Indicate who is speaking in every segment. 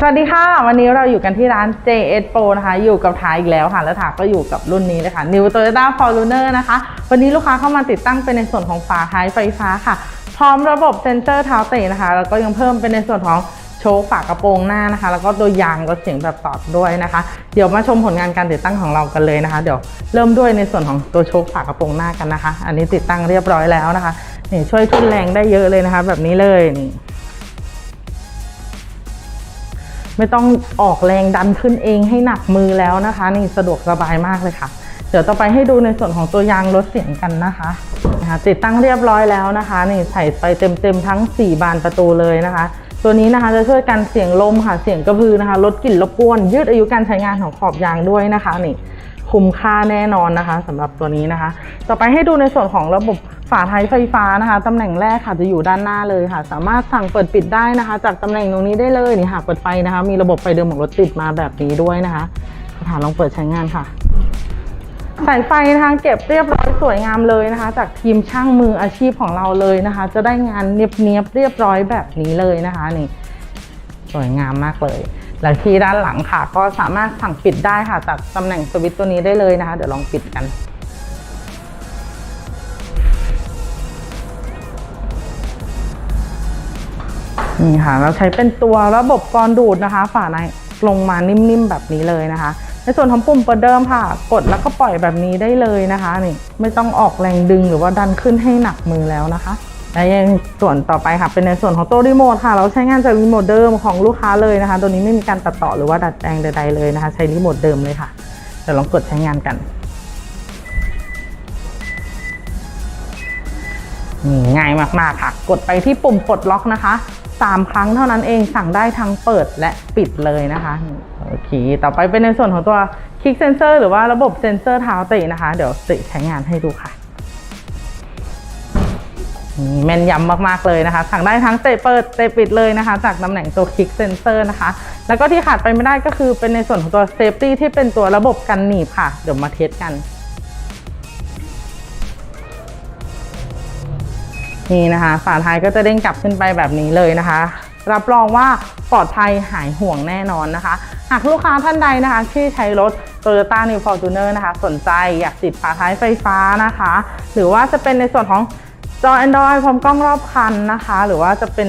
Speaker 1: สวัสดีค่ะ วันนี้เราอยู่กันที่ร้าน JS Pro นะคะ อยู่กับทายอีกแล้วค่ะ และถาก็อยู่กับรุ่นนี้เลยค่ะ New Toyota Fortuner นะคะ วันนี้ลูกค้าเข้ามาติดตั้งเป็นในส่วนของฝาท้ายไฟฟ้าค่ะ พร้อมระบบเซ็นเซอร์เท้าเตะนะคะ แล้วก็ยังเพิ่มเป็นในส่วนของโชว์ฝากระโปรงหน้านะคะ แล้วก็ตัวยางรถเสียงแบบตอดด้วยนะคะ เดี๋ยวมาชมผลงานการติดตั้งของเรากันเลยนะคะ เดี๋ยวเริ่มด้วยในส่วนของตัวโชว์ฝากระโปรงหน้ากันนะคะ อันนี้ติดตั้งเรียบร้อยแล้วนะคะนี่ช่วยทุนแรงได้เยอะเลยนะคะ แบบนี้เลยนี่ ไม่ต้องออกแรงดันขึ้นเองให้หนักมือแล้วนะคะ นี่สะดวกสบายมากเลยค่ะ เดี๋ยวต่อไปให้ดูในส่วนของตัวยางลดเสียงกันนะคะนะคะติดตั้งเรียบร้อยแล้วนะคะนี่ใส่ไปเต็มๆทั้ง 4 บานประตูเลยนะคะ ตัวนี้นะคะจะช่วยกันเสียงลมค่ะเสียงกระพือนะคะลดกลิ่นรบกวน ยืดอายุการใช้งานของขอบยางด้วยนะคะนี่คุ้มค่าแน่นอนนะคะสำหรับตัวนี้นะคะ ต่อไปให้ดูในส่วนของระบบ ฝาท้ายไฟฟ้านะคะตำแหน่งแรกค่ะจะอยู่ด้านหน้าเลยค่ะ สามารถสั่งเปิดปิดได้นะคะ จากตำแหน่งตรงนี้ได้เลยนี่ค่ะเปิดไฟนะคะ มีระบบไฟเดิมของรถติดมาแบบนี้ด้วยนะคะสถานลองเปิดใช้งานค่ะ สายไฟนะคะเก็บเรียบร้อยสวยงามเลยนะคะ จากทีมช่างมืออาชีพของเราเลยนะคะ จะได้งานเนียบๆเรียบร้อยแบบนี้เลยนะคะนี่สวยงามมากเลยแล้วที่ด้านหลังค่ะ ก็สามารถสั่งปิดได้ค่ะจากตำแหน่งสวิตช์ตัวนี้ได้เลยนะคะ เดี๋ยวลองปิดกัน นี่ค่ะเราใช้เป็นตัวระบบกรอนดูดนะคะ ฝาในลงมานิ่มๆแบบนี้เลยนะคะ ในส่วนของปุ่มเปิดเดิมค่ะ กดแล้วก็ปล่อยแบบนี้ได้เลยนะคะนี่ไม่ต้องออกแรงดึงหรือว่าดันขึ้นให้หนักมือแล้วนะคะและยังส่วนต่อไปค่ะเป็นในส่วนของตัวรีโมทค่ะ เราใช้งานจากรีโมทเดิมของลูกค้าเลยนะคะ ตัวนี้ไม่มีการตัดต่อหรือว่าดัดแปลงใดๆเลยนะคะ ใช้รีโมทเดิมเลยค่ะเดี๋ยวลองกดใช้งานกัน ง่ายมากๆค่ะ กดไปที่ปุ่มปลดล็อกนะคะ 3 ครั้งเท่านั้นเองสั่งได้ทั้งเปิดและปิดเลยนะคะโอเคต่อไปเป็นในส่วนของตัวคลิกเซนเซอร์หรือว่าระบบเซนเซอร์เท้าตะนะคะ เดี๋ยวติใช้งานให้ดูค่ะนี่แม่นยำมากๆเลยนะคะ สั่งได้ทั้งเตะเปิดเตะปิดเลยนะคะ จากตำแหน่งตัวคลิกเซนเซอร์นะคะ แล้วก็ที่ขาดไปไม่ได้ก็คือเป็นในส่วนของตัวเซฟตี้ที่เป็นตัวระบบกันหนีบค่ะ เดี๋ยวมาเทสกัน นี่นะคะ ฝาท้ายก็จะเด้งกลับขึ้นไปแบบนี้เลยนะคะ รับรองว่าปลอดภัยหายห่วงแน่นอนนะคะ หากลูกค้าท่านใดนะคะที่ใช้รถ Toyota New Fortuner นะคะ สนใจอยากติดฝาท้ายไฟฟ้านะคะ หรือว่าจะเป็นในส่วนของจอ Android พร้อมกล้องรอบคันนะคะ หรือว่าจะเป็น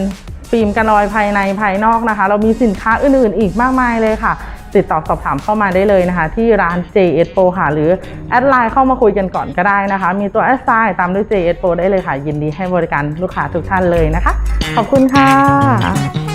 Speaker 1: ฟิล์มกันรอยภายในภายนอกนะคะ เรามีสินค้าอื่นๆ อีกมากมายเลยค่ะ ติดต่อสอบถามเข้ามาได้เลยนะคะ ที่ร้าน JS Pro ค่ะ หรือแอดไลน์เข้ามาคุยกันก่อนก็ได้นะคะ มีตัวแอดไซน์ตามด้วย JS Pro ได้เลยค่ะ ยินดีให้บริการลูกค้าทุกท่านเลยนะคะ ขอบคุณค่ะ